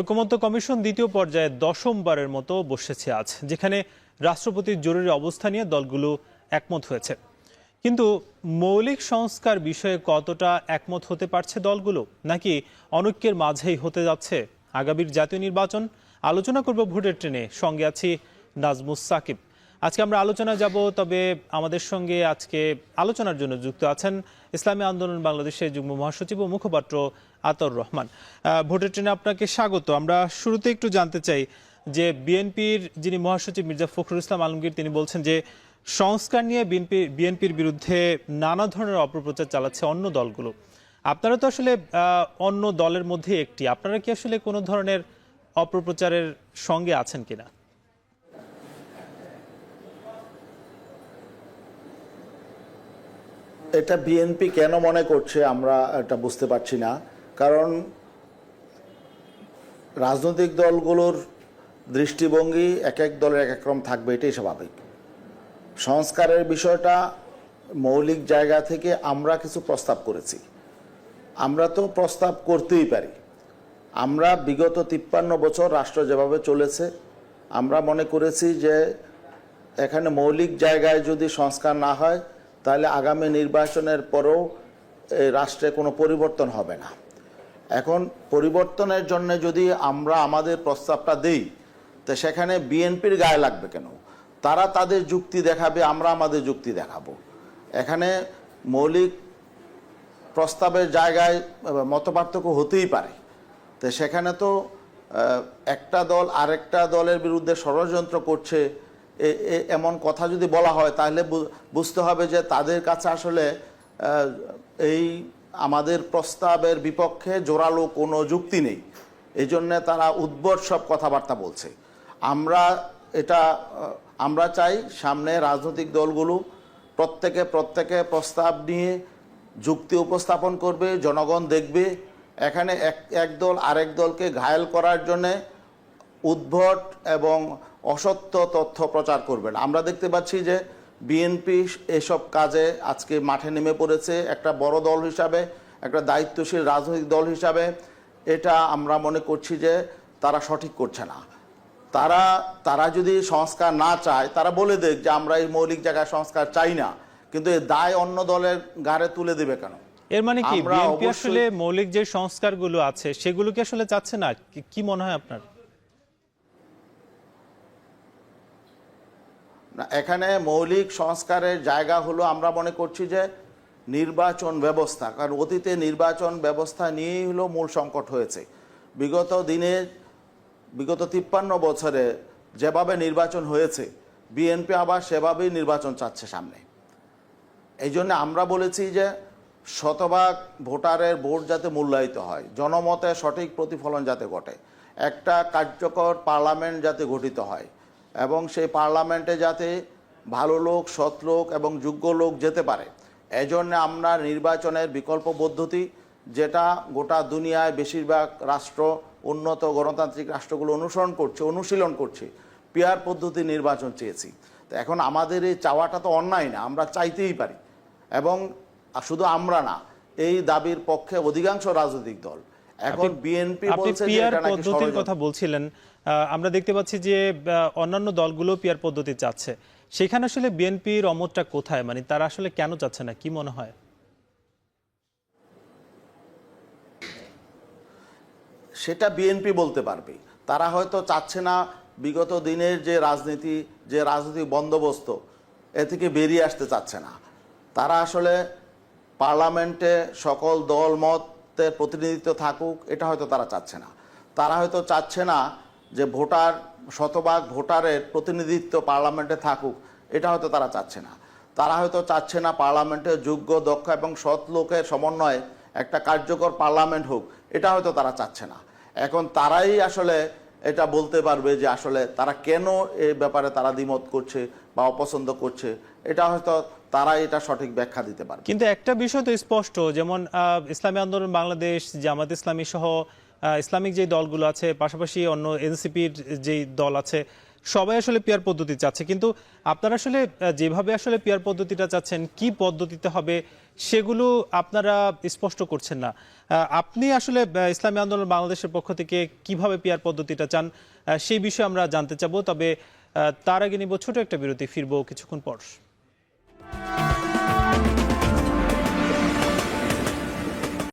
ঐকমত্য কমিশন দ্বিতীয় পর্যায়ে দশমবারের মতো বসেছে আজ, যেখানে রাষ্ট্রপতির জরুরি অবস্থা নিয়ে দলগুলো একমত হয়েছে। কিন্তু মৌলিক সংস্কার বিষয়ে কতটা একমত হতে পারছে দলগুলো, নাকি অনৈক্যের মাঝেই হতে যাচ্ছে আগামীর জাতীয় নির্বাচন? আলোচনা করব ভোটের ট্রেনে। সঙ্গে আছি নাজমুস সাকিব। আজকে আমরা আলোচনা যাব, তবে আমাদের সঙ্গে আজকে আলোচনার জন্য যুক্ত আছেন ইসলামী আন্দোলন বাংলাদেশের যুগ্ম মহাসচিব ও মুখপাত্র আতর রহমান। ভোটের ট্রেনে আপনাকে স্বাগত। আমরা শুরুতে একটু জানতে চাই যে বিএনপির যিনি মহাসচিব মির্জা ফখরুল ইসলাম আলমগীর, তিনি বলছেন যে সংস্কার নিয়ে বিএনপি, বিএনপির বিরুদ্ধে নানা ধরনের অপপ্রচার চালাচ্ছে অন্য দলগুলো। আপনারা তো আসলে অন্য দলের মধ্যে একটি। আপনারা কি আসলে কোনো ধরনের অপপ্রচারের সঙ্গে আছেন কিনা? এটা বিএনপি কেন মনে করছে আমরা এটা বুঝতে পারছি না। কারণ রাজনৈতিক দলগুলোর দৃষ্টিভঙ্গি এক এক দলের এক এক রকম থাকবে, এটাই স্বাভাবিক। সংস্কারের বিষয়টা মৌলিক জায়গা থেকে আমরা কিছু প্রস্তাব করেছি। আমরা তো প্রস্তাব করতেই পারি। আমরা বিগত তিপ্পান্ন বছর রাষ্ট্র যেভাবে চলেছে, আমরা মনে করেছি যে এখানে মৌলিক জায়গায় যদি সংস্কার না হয় তাহলে আগামী নির্বাচনের পরেও রাষ্ট্রে কোনো পরিবর্তন হবে না। এখন পরিবর্তনের জন্য যদি আমরা আমাদের প্রস্তাবটা দেই, তো সেখানে বিএনপির গায়ে লাগবে কেন? তারা তাদের যুক্তি দেখাবে, আমরা আমাদের যুক্তি দেখাবো। এখানে মৌলিক প্রস্তাবের জায়গায় মতপার্থক্য হতেই পারে। তো সেখানে তো একটা দল আরেকটা দলের বিরুদ্ধে ষড়যন্ত্র করছে এমন কথা যদি বলা হয়, তাহলে বুঝতে হবে যে তাদের কাছে আসলে এই আমাদের প্রস্তাবের বিপক্ষে জোরালো কোনো যুক্তি নেই। এই জন্যে তারা উদ্ভট সব কথাবার্তা বলছে। আমরা এটা আমরা চাই সামনে রাজনৈতিক দলগুলো প্রত্যেকে প্রত্যেকে প্রস্তাব নিয়ে যুক্তি উপস্থাপন করবে, জনগণ দেখবে। এখানে এক এক দল আরেক দলকে ঘায়েল করার জন্যে উদ্ভট এবং অসত্য তথ্য প্রচার করবেন। আমরা দেখতে পাচ্ছি যে বিএনপি এসব কাজে আজকে মাঠে নেমে পড়েছে। একটা বড় দল হিসাবে একটা দায়িত্বশীল রাজনৈতিক দল হিসাবে। এটা আমরা মনে করছি যে তারা সঠিক করছে না। তারা তারা যদি সংস্কার না চায় তারা বলে দেখ যে আমরা এই মৌলিক জায়গায় সংস্কার চাই না। কিন্তু এই দায় অন্য দলের গাড়ে তুলে দেবে কেন? এর মানে কি? বিএনপি আসলে মৌলিক যে সংস্কারগুলো আছে সেগুলো কি আসলে চাচ্ছে না? কি মনে হয় আপনার? না, এখানে মৌলিক সংস্কারের জায়গা হলো আমরা মনে করছি যে নির্বাচন ব্যবস্থা, কারণ অতীতে নির্বাচন ব্যবস্থা নিয়েই হলো মূল সংকট হয়েছে। বিগত দিনে, বিগত তিপ্পান্ন বছরে যেভাবে নির্বাচন হয়েছে, বিএনপি আবার সেভাবেই নির্বাচন চাচ্ছে সামনে। এই জন্য আমরা বলেছি যে শতভাগ ভোটারের ভোট যাতে মূল্যায়িত হয়, জনমতে সঠিক প্রতিফলন যাতে ঘটে, একটা কার্যকর পার্লামেন্ট যাতে গঠিত হয়। এবং সেই পার্লামেন্টে যাতে ভালো লোক সৎ লোক এবং যোগ্য লোক যেতে পারে। এই জন্য আমরা নির্বাচনের বিকল্প পদ্ধতি যেটা গোটা দুনিয়ায় বেশিরভাগ রাষ্ট্র উন্নত গণতান্ত্রিক রাষ্ট্রগুলো অনুসরণ করছে অনুশীলন করছে পিয়ার পদ্ধতি নির্বাচন চেয়েছি। তো এখন আমাদের এই চাওয়াটা তো অন্যায় না আমরা চাইতেই পারি। এবং শুধু আমরা না এই দাবির পক্ষে অধিকাংশ রাজনৈতিক দল। এখন বিএনপি বলছে যে এটা নাকি কথা বলছিলেন আমরা দেখতে পাচ্ছি যে অন্যান্য দলগুলো পিয়ার পদ্ধতি চাচ্ছে। সেখানে আসলে বিএনপির অমতটা কোথায়? মানে তারা আসলে কেন চাচ্ছে না? কি মনে হয়? সেটা বিএনপি বলতে পারবে। তারা হয়তো চাচ্ছে না বিগত দিনের যে রাজনীতি, যে রাজনৈতিক বন্দোবস্ত, এ থেকে বেরিয়ে আসতে চাচ্ছে না। তারা আসলে পার্লামেন্টে সকল দল, মতের প্রতিনিধিত্ব থাকুক, এটা হয়তো তারা চাচ্ছে না। তারা হয়তো চাচ্ছে না যে ভোটার, শতভাগ ভোটারের প্রতিনিধিত্ব পার্লামেন্টে থাকুক, এটা হয়তো তারা চাচ্ছে না। তারা হয়তো চাচ্ছে না পার্লামেন্টে যোগ্য, দক্ষ এবং সৎ লোকের সমন্বয়ে একটা কার্যকর পার্লামেন্ট হোক, এটা হয়তো তারা চাচ্ছে না। এখন তারাই আসলে এটা বলতে পারবে যে আসলে তারা কেন এই ব্যাপারে তারা দ্বিমত করছে বা অপছন্দ করছে, এটা হয়তো তারাই এটা সঠিক ব্যাখ্যা দিতে পারবে। কিন্তু একটা বিষয় তো স্পষ্ট, যেমন ইসলামী আন্দোলন বাংলাদেশ, জামাত ইসলামী সহ ইসলামিক যে দলগুলো আছে, পাশাপাশি অন্য এনসিপির যেই দল আছে, সবাই আসলে পিয়ার পদ্ধতি চাচ্ছে। কিন্তু আপনারা আসলে যেভাবে আসলে পিয়ার পদ্ধতিটা চাচ্ছেন, কি পদ্ধতিতে হবে, সেগুলো আপনারা স্পষ্ট করছেন না। আপনি আসলে ইসলামী আন্দোলন বাংলাদেশের পক্ষ থেকে কীভাবে পিয়ার পদ্ধতিটা চান সেই বিষয়ে আমরা জানতে চাবো। তবে তার আগে নিব ছোট একটা বিরতি, ফিরবো কিছুক্ষণ পর।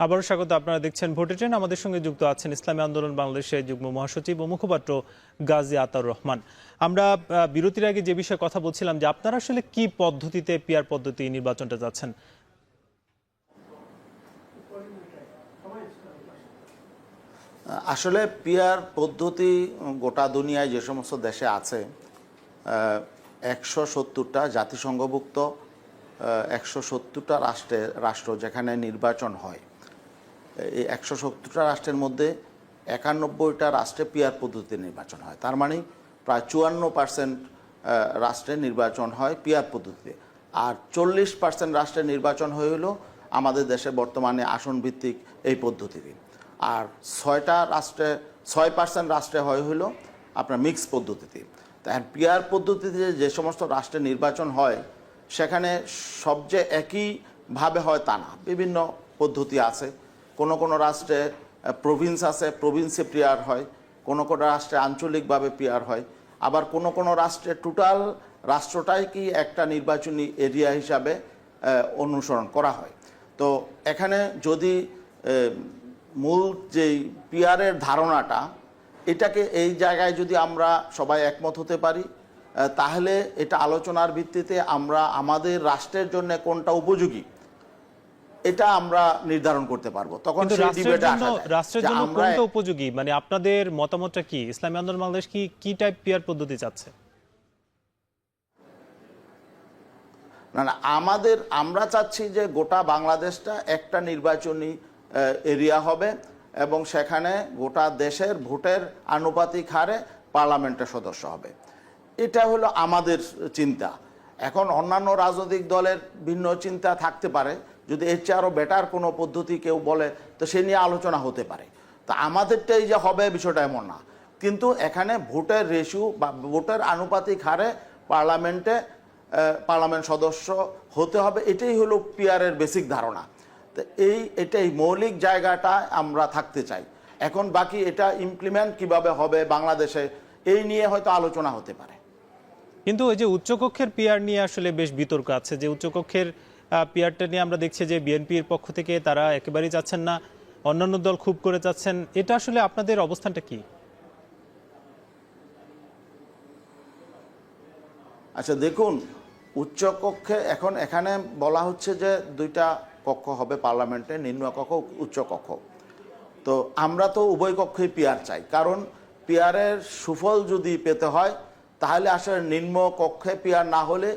আবারও স্বাগত, আপনারা দেখছেন ভোটে ট্রেন। আমাদের সঙ্গে যুক্ত আছেন ইসলামী আন্দোলন বাংলাদেশের যুগ্ম মহাসচিব ও মুখপাত্র গাজী আতার রহমান। আমরা বিরতির আগে যে বিষয়ে কথা বলছিলাম, যে আপনারা আসলে কি পদ্ধতিতে পিয়ার পদ্ধতি নির্বাচনটা যাচ্ছেন আসলে পিয়ার পদ্ধতি গোটা দুনিয়ায় যে সমস্ত দেশে আছে একশো সত্তরটা জাতিসংঘভুক্ত একশো সত্তরটা রাষ্ট্রে, রাষ্ট্র যেখানে নির্বাচন হয়। এই একশো সত্তরটা রাষ্ট্রের মধ্যে একানব্বইটা রাষ্ট্রে পিয়ার পদ্ধতিতে নির্বাচন হয়। তার মানে প্রায় চুয়ান্ন পার্সেন্ট রাষ্ট্রে নির্বাচন হয় পিয়ার পদ্ধতিতে। আর চল্লিশ পার্সেন্ট রাষ্ট্রে নির্বাচন হয়ে হলো আমাদের দেশে বর্তমানে আসন ভিত্তিক এই পদ্ধতিতে। আর ছয়টা রাষ্ট্রে, ছয় পার্সেন্ট রাষ্ট্রে হয় হলো আপনার মিক্স পদ্ধতিতে। তাই পিয়ার পদ্ধতিতে যে সমস্ত রাষ্ট্রে নির্বাচন হয়, সেখানে সবচেয়ে একইভাবে হয় তা না। বিভিন্ন পদ্ধতি আছে। কোনো কোনো রাষ্ট্রে প্রভিন্স আছে প্রভিন্সে পিয়ার হয়, কোনো কোনো রাষ্ট্রে আঞ্চলিকভাবে পিয়ার হয়। আবার কোনো কোনো রাষ্ট্রে টোটাল রাষ্ট্রটাই কি একটা নির্বাচনী এরিয়া হিসাবে অনুসরণ করা হয়। তো এখানে যদি মূল যেই পিয়ারের ধারণাটা, এটাকে এই জায়গায় যদি আমরা সবাই একমত হতে পারি তাহলে এটা আলোচনার ভিত্তিতে আমরা আমাদের রাষ্ট্রের জন্য কোনটা উপযোগী? এটা আমরা নির্ধারণ করতে পারব। তখন রাষ্ট্রের জন্য কোনটা উপযোগী? মানে আপনাদের মতামতটা কি? ইসলামী আন্দোলন বাংলাদেশ কি কি টাইপ পিয়ার পদ্ধতি চাচ্ছে? না না আমাদের আমরা চাচ্ছি যে গোটা বাংলাদেশটা একটা নির্বাচনী এরিয়া হবে এবং সেখানে গোটা দেশের ভোটের আনুপাতিক হারে পার্লামেন্টের সদস্য হবে। এটা হলো আমাদের চিন্তা। এখন অন্যান্য রাজনৈতিক দলের ভিন্ন চিন্তা থাকতে পারে যদি এর চেয়ে আরও বেটার কোনো পদ্ধতি কেউ বলে, তো সে নিয়ে আলোচনা হতে পারে। তা আমাদেরটাই যে হবে বিষয়টা এমন না। কিন্তু এখানে ভোটের রেশিও বা ভোটের আনুপাতিক হারে পার্লামেন্টে পার্লামেন্ট সদস্য হতে হবে, এটাই হলো পিয়ারের বেসিক ধারণা। তো এই, এটাই মৌলিক জায়গাটা আমরা থাকতে চাই। এখন বাকি এটা ইমপ্লিমেন্ট কীভাবে হবে বাংলাদেশে, এই নিয়ে হয়তো আলোচনা হতে পারে। কিন্তু ওই যে উচ্চকক্ষের পিয়ার নিয়ে আসলে বেশ বিতর্ক আছে, যে উচ্চকক্ষের পিয়ারটা নিয়ে আমরা দেখছি যে বিএনপির পক্ষ থেকে তারা একেবারেই যাচ্ছেন না। অন্যান্য দল খুব করে যাচ্ছেন। এটা আসলে আপনাদের অবস্থানটা কি? আচ্ছা দেখুন উচ্চকক্ষে এখন এখানে বলা হচ্ছে যে দুইটা কক্ষ হবে পার্লামেন্টে নিম্নকক্ষ উচ্চকক্ষ তো আমরা তো উভয় কক্ষেই পিয়ার চাই। কারণ পিয়ারের সুফল যদি পেতে হয়, তাহলে আসলে নিম্ন কক্ষে পিয়ার না হলে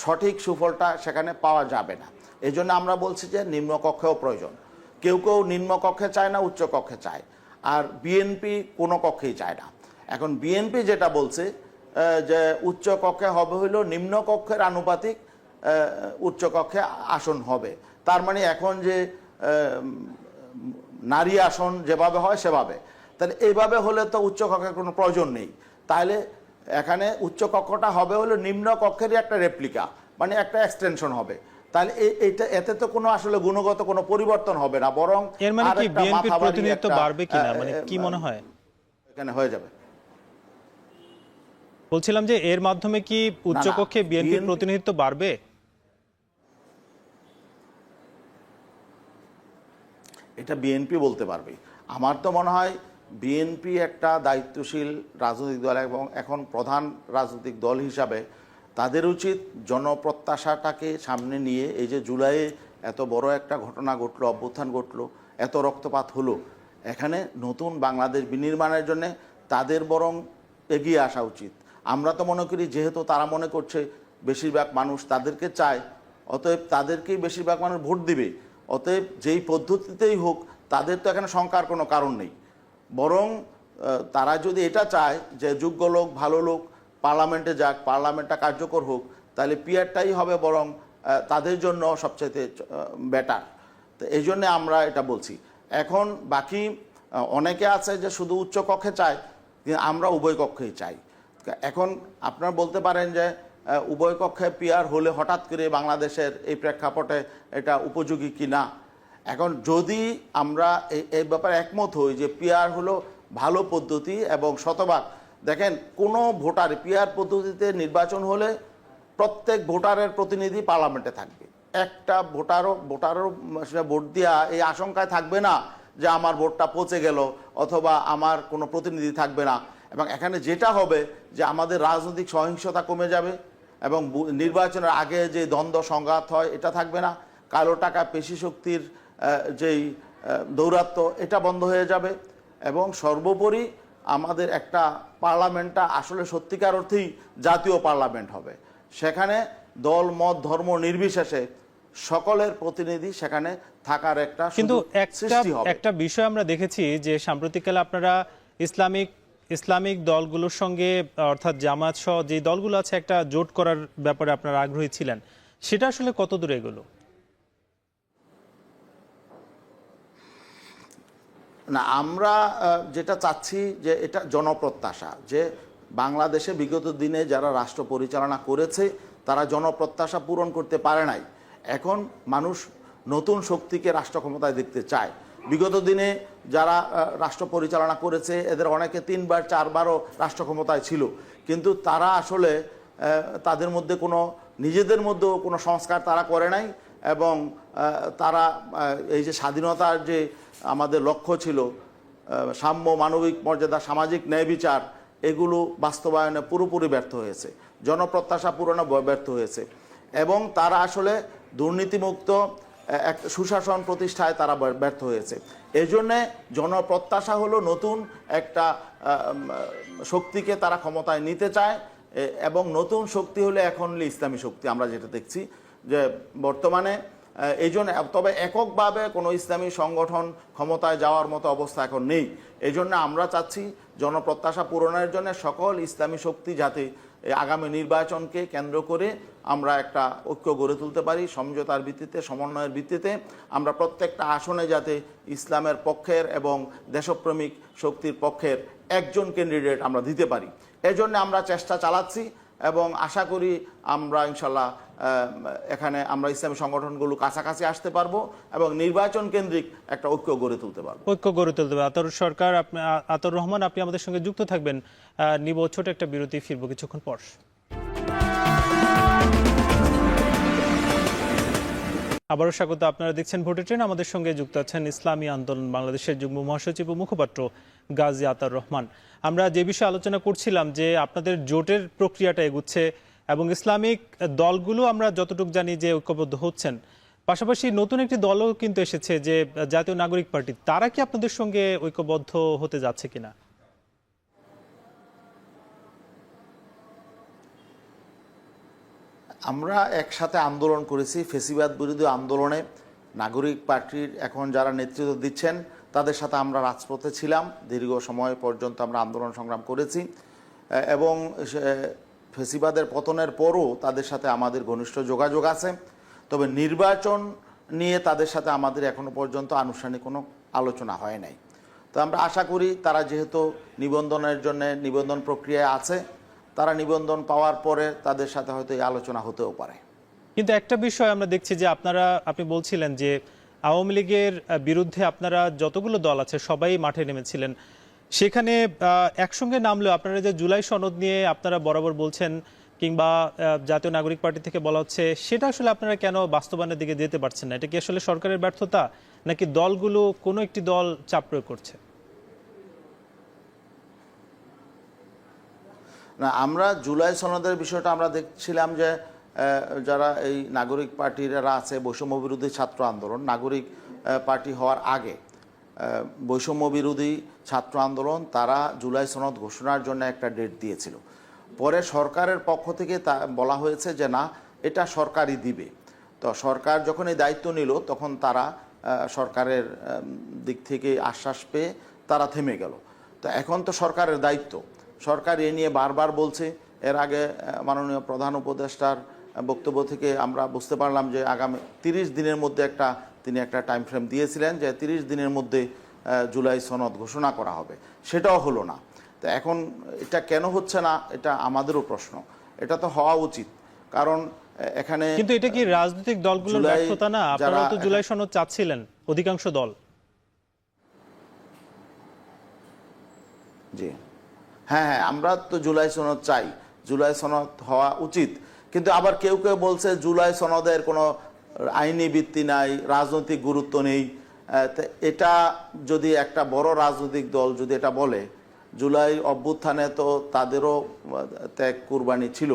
সঠিক সুফলটা সেখানে পাওয়া যাবে না। এই জন্য আমরা বলছি যে নিম্নকক্ষেও প্রয়োজন। কেউ কেউ নিম্নকক্ষে চায় না, উচ্চকক্ষে চায়। আর বিএনপি কোনো কক্ষেই চায় না। এখন বিএনপি যেটা বলছে যে উচ্চকক্ষে হবে হইল নিম্নকক্ষের আনুপাতিক উচ্চকক্ষে আসন হবে। তার মানে এখন যে নারী আসন যেভাবে হয় সেভাবে। তাহলে এইভাবে হলে তো উচ্চ কক্ষের কোনো প্রয়োজন নেই। তাহলে এখানে উচ্চ কক্ষটা হবে হলো নিম্ন কক্ষেরই একটা রেপ্লিকা মানে একটা এক্সটেনশন হবে। তাহলে এইটা এতে তো কোনো আসলে গুণগত কোনো পরিবর্তন হবে না বরং এর মানে কি বিএনপির প্রতিনিধিত্ব বাড়বে কিনা? মানে কি মনে হয়? এখানে হয়ে যাবে। বলছিলাম যে এর মাধ্যমে কি উচ্চকক্ষে বিএনপির BNP প্রতিনিধিত্ব বাড়বে? এটা বিএনপি বলতে পারবে। আমার তো মনে হয় বিএনপি একটা দায়িত্বশীল রাজনৈতিক দল এবং এখন প্রধান রাজনৈতিক দল হিসাবে তাদের উচিত জনপ্রত্যাশাটাকে সামনে নিয়ে এই যে জুলাইয়ে এত বড় একটা ঘটনা ঘটলো, অভ্যুত্থান ঘটলো, এত রক্তপাত হলো, এখানে নতুন বাংলাদেশ বিনির্মাণের জন্য তাদের বরং এগিয়ে আসা উচিত। আমরা তো মনে করি যেহেতু তারা মনে করছে বেশিরভাগ মানুষ তাদেরকে চায়, অতএব তাদেরকেই বেশিরভাগ মানুষ ভোট দিবে, অতএব যেই পদ্ধতিতেই হোক তাদের তো এখানে শঙ্কার কোনো কারণ নেই। বরং তারা যদি এটা চায় যে যোগ্য লোক, ভালো লোক, পার্লামেন্টে যাক, পার্লামেন্টটা কার্যকর হোক, তাহলে পিয়ারটাই হবে বরং তাদের জন্য সবচেয়ে বেটার তো এই জন্যে আমরা এটা বলছি। এখন বাকি অনেকে আছে যে শুধু উচ্চ কক্ষে চায় আমরা উভয় কক্ষেই চাই। এখন আপনারা বলতে পারেন যে উভয় কক্ষে পিয়ার হলে হঠাৎ করে বাংলাদেশের এই প্রেক্ষাপটে এটা উপযোগী কি না এখন যদি আমরা এই ব্যাপারে একমত হই যে পিয়ার হলো ভালো পদ্ধতি এবং শতভাগ, দেখেন কোনো ভোটার পিয়ার পদ্ধতিতে নির্বাচন হলে প্রত্যেক ভোটারের প্রতিনিধি পার্লামেন্টে থাকবে। একটা ভোটারও ভোটারও সেটা ভোট দেওয়া এই আশঙ্কায় থাকবে না যে আমার ভোটটা পচে গেল অথবা আমার কোনো প্রতিনিধি থাকবে না। এবং এখানে যেটা হবে যে আমাদের রাজনৈতিক সহিংসতা কমে যাবে এবং নির্বাচনের আগে যে দ্বন্দ্ব, সংঘাত হয়, এটা থাকবে না। কালো টাকা পেশি শক্তির যেই দৌরাত্ম্য এটা বন্ধ হয়ে যাবে। এবং সর্বোপরি আমাদের একটা পার্লামেন্টটা আসলে সত্যিকার অর্থেই জাতীয় পার্লামেন্ট হবে। সেখানে দল মত ধর্ম নির্বিশেষে সকলের প্রতিনিধি সেখানে থাকার একটা কিন্তু একটা একটা বিষয় আমরা দেখেছি যে সাম্প্রতিককালে আপনারা ইসলামিক ইসলামিক দলগুলোর সঙ্গে অর্থাৎ জামাত সহ যে দলগুলো আছে একটা জোট করার ব্যাপারে আপনারা আগ্রহী ছিলেন সেটা আসলে কত দূরে এগুলো? না, আমরা যেটা চাচ্ছি যে এটা জনপ্রত্যাশা, যে বাংলাদেশে বিগত দিনে যারা রাষ্ট্র পরিচালনা করেছে, তারা জনপ্রত্যাশা পূরণ করতে পারে নাই। এখন মানুষ নতুন শক্তিকে রাষ্ট্র ক্ষমতায় দেখতে চায়। বিগত দিনে যারা রাষ্ট্র পরিচালনা করেছে, এদের অনেকে তিনবার, চারবারও রাষ্ট্র ক্ষমতায় ছিল। কিন্তু তারা আসলে তাদের মধ্যে কোনো, নিজেদের মধ্যেও কোনো সংস্কার তারা করে নাই। এবং তারা এই যে স্বাধীনতার যে আমাদের লক্ষ্য ছিল সাম্য, মানবিক মর্যাদা, সামাজিক ন্যায় বিচার, এগুলো বাস্তবায়নে পুরোপুরি ব্যর্থ হয়েছে। জনপ্রত্যাশা পূরণে ব্যর্থ হয়েছে। এবং তারা আসলে দুর্নীতিমুক্ত এক সুশাসন প্রতিষ্ঠায় তারা ব্যর- ব্যর্থ হয়েছে। এই জন্যে জনপ্রত্যাশা হলো নতুন একটা শক্তিকে তারা ক্ষমতায় নিতে চায় এবং নতুন শক্তি হলে এখন ইসলামী শক্তি, আমরা যেটা দেখছি। যে বর্তমানে এই জন্য, তবে এককভাবে কোনো ইসলামী সংগঠন ক্ষমতায় যাওয়ার মতো অবস্থা এখন নেই। এই জন্য আমরা চাচ্ছি জনপ্রত্যাশা পূরণের জন্য সকল ইসলামী শক্তি যাতে আগামী নির্বাচনকে কেন্দ্র করে আমরা একটা ঐক্য গড়ে তুলতে পারি, সমঝোতার ভিত্তিতে, সমন্বয়ের ভিত্তিতে। আমরা প্রত্যেকটা আসনে যাতে ইসলামের পক্ষের এবং দেশপ্রেমিক শক্তির পক্ষের একজন ক্যান্ডিডেট আমরা দিতে পারি। এজন্য আমরা চেষ্টা চালাচ্ছি এবং আশা করি আমরা ইনশাল্লাহ এখানে আমরা ইসলামী সংগঠনগুলো কাছাকাছি আসতে পারব এবং নির্বাচন কেন্দ্রিক একটা ঐক্য গড়ে তুলতে পারব। ঐক্য গড়ে তুলতে হবে আতর সরকার আতর রহমান, আপনি আমাদের সঙ্গে যুক্ত থাকবেন। নিব ছোট একটা বিরতি, ফিরবো কিছুক্ষণ পর। আবারও স্বাগত, আপনারা দেখছেন ভোটে ট্রেন। আমাদের সঙ্গে যুক্ত আছেন ইসলামী আন্দোলন বাংলাদেশের যুগ্ম মহাসচিব ও মুখপাত্র গাজী আতার রহমান। আমরা যে বিষয়ে আলোচনা করছিলাম যে আপনাদের জোটের প্রক্রিয়াটা এগুচ্ছে এবং ইসলামিক দলগুলো আমরা যতটুকু জানি যে ঐক্যবদ্ধ হচ্ছেন। পাশাপাশি নতুন একটি দলও কিন্তু এসেছে যে জাতীয় নাগরিক পার্টি। তারা কি আপনাদের সঙ্গে ঐক্যবদ্ধ হতে যাচ্ছে কিনা? আমরা একসাথে আন্দোলন করেছি ফেসিবাদ বিরোধী আন্দোলনে। নাগরিক পার্টির এখন যারা নেতৃত্ব দিচ্ছেন, তাদের সাথে আমরা রাজপথে ছিলাম। দীর্ঘ সময় পর্যন্ত আমরা আন্দোলন সংগ্রাম করেছি। এবং ফেসিবাদের পতনের পরও তাদের সাথে আমাদের ঘনিষ্ঠ যোগাযোগ আছে। তবে নির্বাচন নিয়ে তাদের সাথে আমাদের এখনও পর্যন্ত আনুষ্ঠানিক কোনো আলোচনা হয় নাই। তো আমরা আশা করি তারা যেহেতু নিবন্ধনের জন্য নিবন্ধন প্রক্রিয়ায় আছে, তারা নিবন্ধন পাওয়ার পরে তাদের সাথে হয়তো এই আলোচনা হতেও পারে। কিন্তু একটা বিষয় আমরা দেখছি যে আপনারা, আপনি বলছিলেন যে আওয়ামী লীগের বিরুদ্ধে আপনারা যতগুলো দল আছে সবাই মাঠে নেমেছিলেন। সেখানে একসঙ্গে নামলেও আপনারা যে জুলাই সনদ নিয়ে আপনারা বরাবর বলছেন কিংবা জাতীয় নাগরিক পার্টি থেকে বলা হচ্ছে, সেটা আসলে আপনারা কেন বাস্তবায়নের দিকে যেতে পারছেন না? এটা কি আসলে সরকারের ব্যর্থতা, নাকি দলগুলো কোনো একটি দল চাপ প্রয়োগ করছে? না, আমরা জুলাই সনদের বিষয়টা আমরা দেখছিলাম যে যারা এই নাগরিক পার্টিরা আছে, বৈষম্য বিরোধী ছাত্র আন্দোলন, নাগরিক পার্টি হওয়ার আগে। বৈষম্য বিরোধী ছাত্র আন্দোলন তারা জুলাই সনদ ঘোষণার জন্য একটা ডেট দিয়েছিল। পরে সরকারের পক্ষ থেকে তা বলা হয়েছে যে না, এটা সরকারই দিবে। তো সরকার যখন এই দায়িত্ব নিল, তখন তারা সরকারের দিক থেকে আশ্বাস পেয়ে তারা থেমে গেল। তো এখন তো সরকারের দায়িত্ব। সরকার এ নিয়ে বারবার বলছে। এর আগে মাননীয় প্রধান উপদেষ্টার বক্তব্য থেকে আমরা বুঝতে পারলাম যে আগামী তিরিশ দিনের মধ্যে একটা তিনি একটা টাইম ফ্রেম দিয়েছিলেন যে তিরিশ দিনের মধ্যে জুলাই সনদ ঘোষণা করা হবে। সেটাও হলো না। তো এখন এটা কেন হচ্ছে না এটা আমাদেরও প্রশ্ন। এটা তো হওয়া উচিত। কারণ এখানে কিন্তু এটা কি রাজনৈতিক দলগুলোর ব্যর্থতা না? আপনারাও যারা তো জুলাই সনদ চাচ্ছিলেন অধিকাংশ দল। জি। হ্যাঁ হ্যাঁ আমরা তো জুলাই সনদ চাই। জুলাই সনদ হওয়া উচিত। কিন্তু আবার কেউ কেউ বলছে জুলাই সনদের কোনো আইনি ভিত্তি নাই, রাজনৈতিক গুরুত্ব নেই। এটা যদি একটা বড় রাজনৈতিক দল যদি এটা বলে, জুলাই অভ্যুত্থানে তো তাদেরও ত্যাগ কুরবানি ছিল।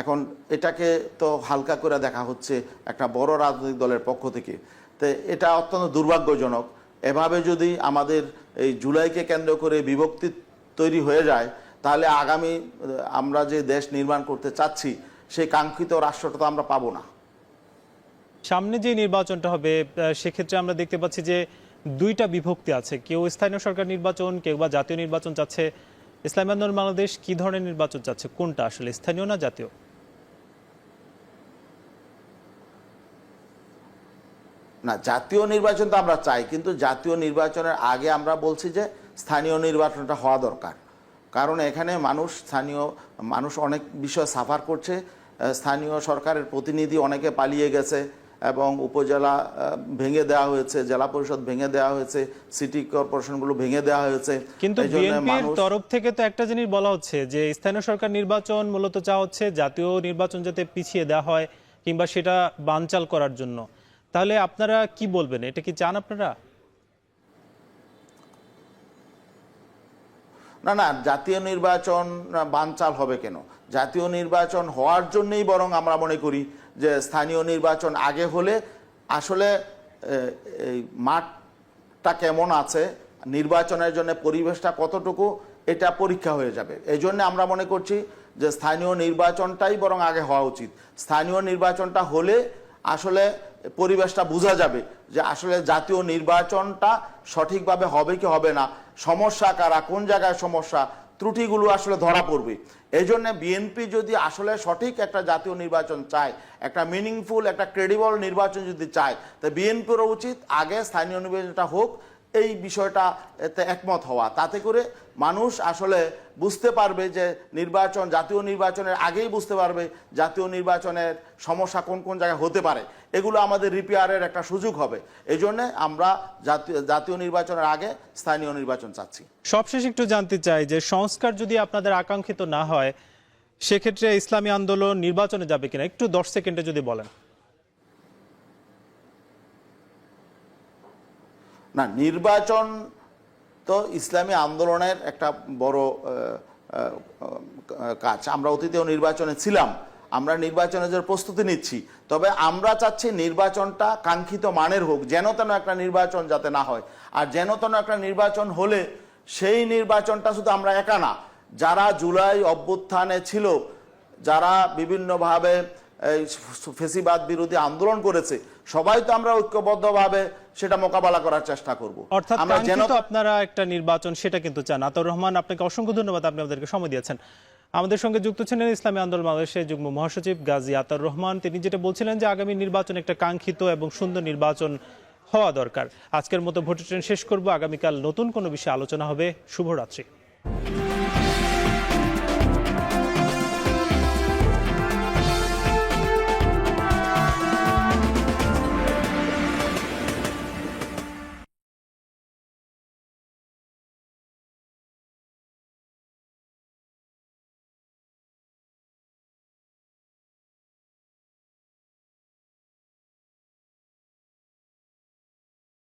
এখন এটাকে তো হালকা করে দেখা হচ্ছে একটা বড় রাজনৈতিক দলের পক্ষ থেকে। তো এটা অত্যন্ত দুর্ভাগ্যজনক। এভাবে যদি আমাদের এই জুলাইকে কেন্দ্র করে বিভক্তি তৈরি হয়ে যায়, তাহলে আগামী আমরা যে দেশ নির্মাণ করতে চাচ্ছি, সেই কাঙ্ক্ষিত রাষ্ট্রটা তো আমরা পাবো না। সামনে যে নির্বাচনটা হবে সেক্ষেত্রে আমরা দেখতে পাচ্ছি যে দুইটা বিভক্তি আছে। কেউ স্থানীয় সরকার নির্বাচন, কেউ বা জাতীয় নির্বাচন চাচ্ছে। ইসলামী আন্দোলন বাংলাদেশ কি ধরনের নির্বাচন চাচ্ছে? কোনটা আসলে, স্থানীয় না জাতীয়? না, জাতীয় নির্বাচন তো আমরা চাই, কিন্তু জাতীয় নির্বাচনের আগে আমরা বলছি যে স্থানীয় নির্বাচনটা হওয়া দরকার। কারণ এখানে মানুষ স্থানীয়, মানুষ অনেক বিষয় সাফার করছে। স্থানীয় সরকারের প্রতিনিধি অনেকে পালিয়ে গেছে। এবং উপজেলা ভেঙে দেওয়া হয়েছে জেলা পরিষদ ভেঙে দেওয়া হয়েছে সিটি কর্পোরেশনগুলো ভেঙে দেওয়া হয়েছে। কিন্তু বিএনপির তরফ থেকে তো একটা জিনিস বলা হচ্ছে যে স্থানীয় সরকার নির্বাচন মূলত চাওয়া হচ্ছে জাতীয় নির্বাচন যাতে পিছিয়ে দেওয়া হয় কিংবা সেটা বানচাল করার জন্য। তাহলে আপনারা কি বলবেন? এটা কি চান আপনারা? না না, জাতীয় নির্বাচন বানচাল হবে কেন? জাতীয় নির্বাচন হওয়ার জন্যই বরং আমরা মনে করি যে স্থানীয় নির্বাচন আগে হলে আসলে মাঠটা কেমন আছে, নির্বাচনের জন্য পরিবেশটা কতটুকু, এটা পরীক্ষা হয়ে যাবে। এই জন্য আমরা মনে করছি যে স্থানীয় নির্বাচনটাই বরং আগে হওয়া উচিত। স্থানীয় নির্বাচনটা হলে আসলে পরিবেশটা বোঝা যাবে যে আসলে জাতীয় নির্বাচনটা সঠিকভাবে হবে কি হবে না, সমস্যা কারা, কোন জায়গায় সমস্যা, ত্রুটিগুলো আসলে ধরা পড়বে। এই জন্য বিএনপি যদি আসলে সঠিক একটা জাতীয় নির্বাচন চায়, একটা মিনিংফুল একটা ক্রেডিবল নির্বাচন যদি চায়, তা বিএনপিরও উচিত আগে স্থানীয় নির্বাচনটা হোক, এই বিষয়টা একমত হওয়া। তাতে করে মানুষ আসলে বুঝতে পারবে যে নির্বাচন জাতীয় নির্বাচনের আগেই বুঝতে পারবে জাতীয় নির্বাচনের সমস্যা কোন কোন জায়গায় হতে পারে। এগুলো আমাদের রিপেয়ারের একটা সুযোগ হবে। এই জন্যে আমরা জাতীয় জাতীয় নির্বাচনের আগে স্থানীয় নির্বাচন চাচ্ছি। সবশেষ একটু জানতে চাই যে সংস্কার যদি আপনাদের আকাঙ্ক্ষিত না হয় সেক্ষেত্রে ইসলামী আন্দোলন নির্বাচনে যাবে কিনা? একটু দশ সেকেন্ডে যদি বলেন। না নির্বাচন তো ইসলামী আন্দোলনের একটা বড় কাজ। আমরা অতীতেও নির্বাচনে ছিলাম, আমরা নির্বাচনের জন্য প্রস্তুতি নিচ্ছি, তবে আমরা চাচ্ছি নির্বাচনটা কাঙ্ক্ষিত মানের হোক, যেন তেন একটা নির্বাচন যাতে না হয়। আর যেন তেন একটা নির্বাচন হলে সেই নির্বাচনটা শুধু আমরা একা না, যারা জুলাই অভ্যুত্থানে ছিল, যারা বিভিন্নভাবে ফেসিবাদ বিরোধী আন্দোলন করেছে সবাই তো আমরা ঐক্যবদ্ধভাবে সেটা মোকাবেলা করার চেষ্টা করব। অর্থাৎ আমরা যেন আপনারা একটা নির্বাচন সেটা কিন্তু চান। আতর রহমান আপনাকে অসংখ্য ধন্যবাদ আপনি আমাদেরকে সময় দিয়েছেন। আমাদের সঙ্গে যুক্ত ছিলেন ইসলামী আন্দোলন বাংলাদেশের যুগ্ম মহাসচিব গাজী আতর রহমান। তিনি যেটা বলছিলেন যে আগামী নির্বাচন একটা কাঙ্ক্ষিত এবং সুন্দর নির্বাচন হওয়া দরকার। আজকের মতো ভোটের ট্রেন শেষ করব। আগামীকাল নতুন কোনো বিষয়ে আলোচনা হবে। শুভরাত্রি।